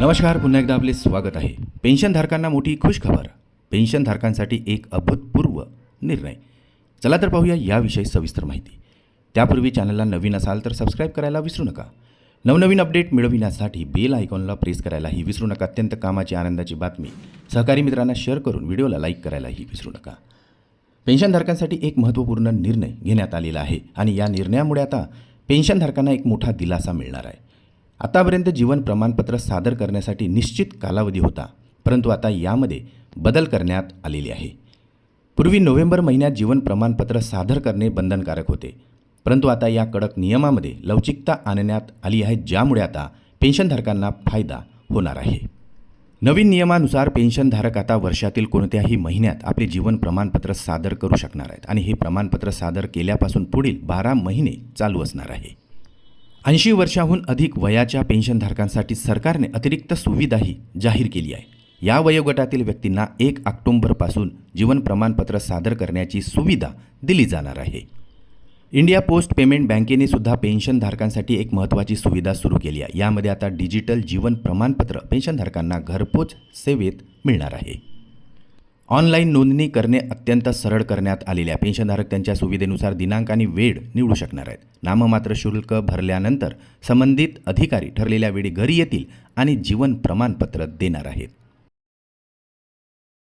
नमस्कार पुन्हा एकदा आपले स्वागत आहे. पेन्शनधारकांना मोठी खुशखबर पेन्शनधारकांसाठी एक अभूतपूर्व निर्णय. चला तर पाहूया याविषयी सविस्तर माहिती. त्यापूर्वी चॅनलला नवीन असाल तर सबस्क्राईब करायला विसरू नका. नवनवीन अपडेट मिळविण्यासाठी बेल आयकॉनला प्रेस करायलाही विसरू नका. अत्यंत कामाची आनंदाची बातमी सहकारी मित्रांना शेअर करून व्हिडिओला लाईक करायलाही विसरू नका. पेन्शनधारकांसाठी एक महत्त्वपूर्ण निर्णय घेण्यात आलेला आहे आणि या निर्णयामुळे आता पेन्शनधारकांना एक मोठा दिलासा मिळणार आहे. आतापर्यंत जीवन प्रमाणपत्र सादर करण्यासाठी निश्चित कालावधी होता परंतु आता यामध्ये बदल करण्यात आलेले आहे. पूर्वी नोव्हेंबर महिन्यात जीवन प्रमाणपत्र सादर करणे बंधनकारक होते परंतु आता या कडक नियमामध्ये लवचिकता आणण्यात आली आहे ज्यामुळे आता पेन्शनधारकांना फायदा होणार आहे. नवीन नियमानुसार पेन्शनधारक आता वर्षातील कोणत्याही महिन्यात आपले जीवन प्रमाणपत्र सादर करू शकणार आहेत आणि हे प्रमाणपत्र सादर केल्यापासून पुढील बारा महिने चालू असणार आहे. ऐंशी वर्षाहून अधिक वयाच्या पेन्शनधारकांसाठी सरकारने अतिरिक्त सुविधाही जाहीर केली आहे. या वयोगटातील व्यक्तींना एक ऑक्टोंबरपासून जीवन प्रमाणपत्र सादर करण्याची सुविधा दिली जाणार आहे. इंडिया पोस्ट पेमेंट बँकेने सुद्धा पेन्शनधारकांसाठी एक महत्त्वाची सुविधा सुरू केली आहे. यामध्ये आता डिजिटल जीवन प्रमाणपत्र पेन्शनधारकांना घरपोच सेवेत मिळणार आहे. ऑनलाईन नोंदणी करणे अत्यंत सरळ करण्यात आलेल्या पेन्शनधारक त्यांच्या सुविधेनुसार दिनांक आणि वेळ निवडू शकणार आहेत. नाममात्र शुल्क भरल्यानंतर संबंधित अधिकारी ठरलेल्या वेळी घरी येतील आणि जीवन प्रमाणपत्र देणार आहेत.